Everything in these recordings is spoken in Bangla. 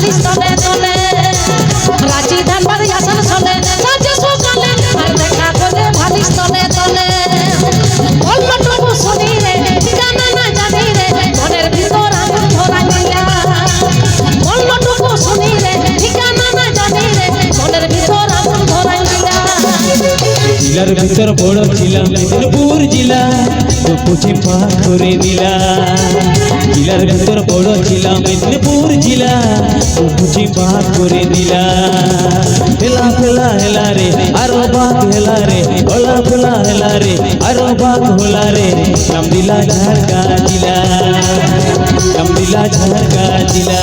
ভালিস তলে তলে রাঁচি ধানবাদ আসানসোলে সাজে সকালে আর দেখা করে ভালিস তলে তলে অল্পটুকু শুনি রে ঠিকানা না জানি রে, মনের ভিতর আগুন ধরা দিলা অল্পটুকু শুনি রে বড় ছিলাম মেদিনীপুর জেলা তো করে দিলা জেলার ভিতর বড় ছিলাম মেদিনীপুর জেলা। তো বাদ করে দিলা। হেলা ফেলা হেলা রে, আরও বাদ হেলা রে হলা ফেলা হেলা রে, আরও বাদ হোলা রে। নাম দিলা ঝাড়কা দিলা, নাম দিলা ঝাড়কা জেলা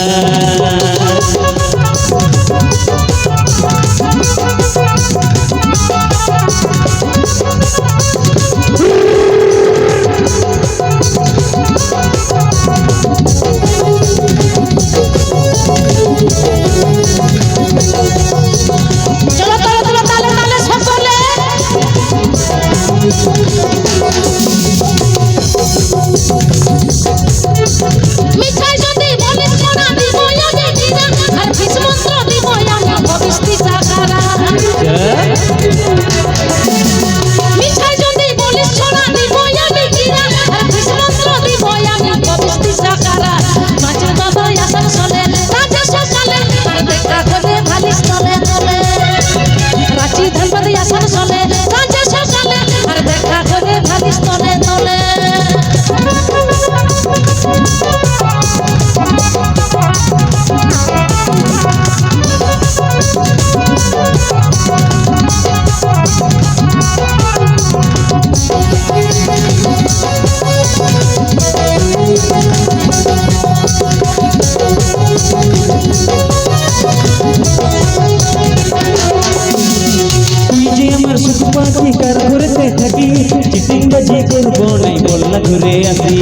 সুখ করতে থাকি? চিটিং বাজি করব নাই বললা ঘুরে আসি?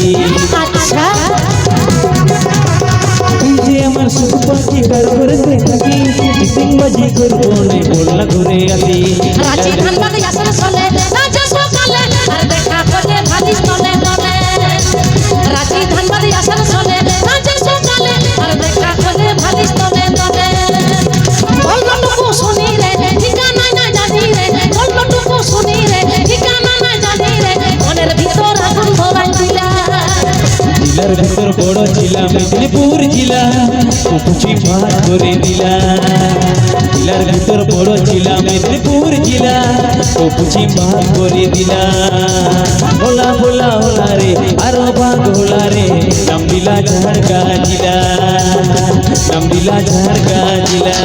আচ্ছা। তুই যে আমার সুখ পাখি কার ঘুরতে থাকি? চিটিং বাজি করব নাই বললা ঘুরে আসি? রাজি ধানবাদ আসার চলে ভিতর বড় ছিলাম মেদিনীপুর জেলা পুচি ভাত করে দিলা জেলার ভিতর বড় ছিলাম মেদিনীপুর জেলা পুচি ভাত করে দিলা হোলা হোলা হোলা রে, আরও ভাগ হোলা রে নাম দিলা ঝাড়কা জেলা নাম দিলা ঝাড়কা জেলা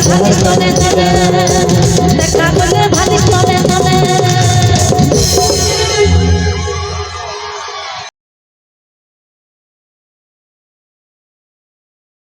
ভালো করে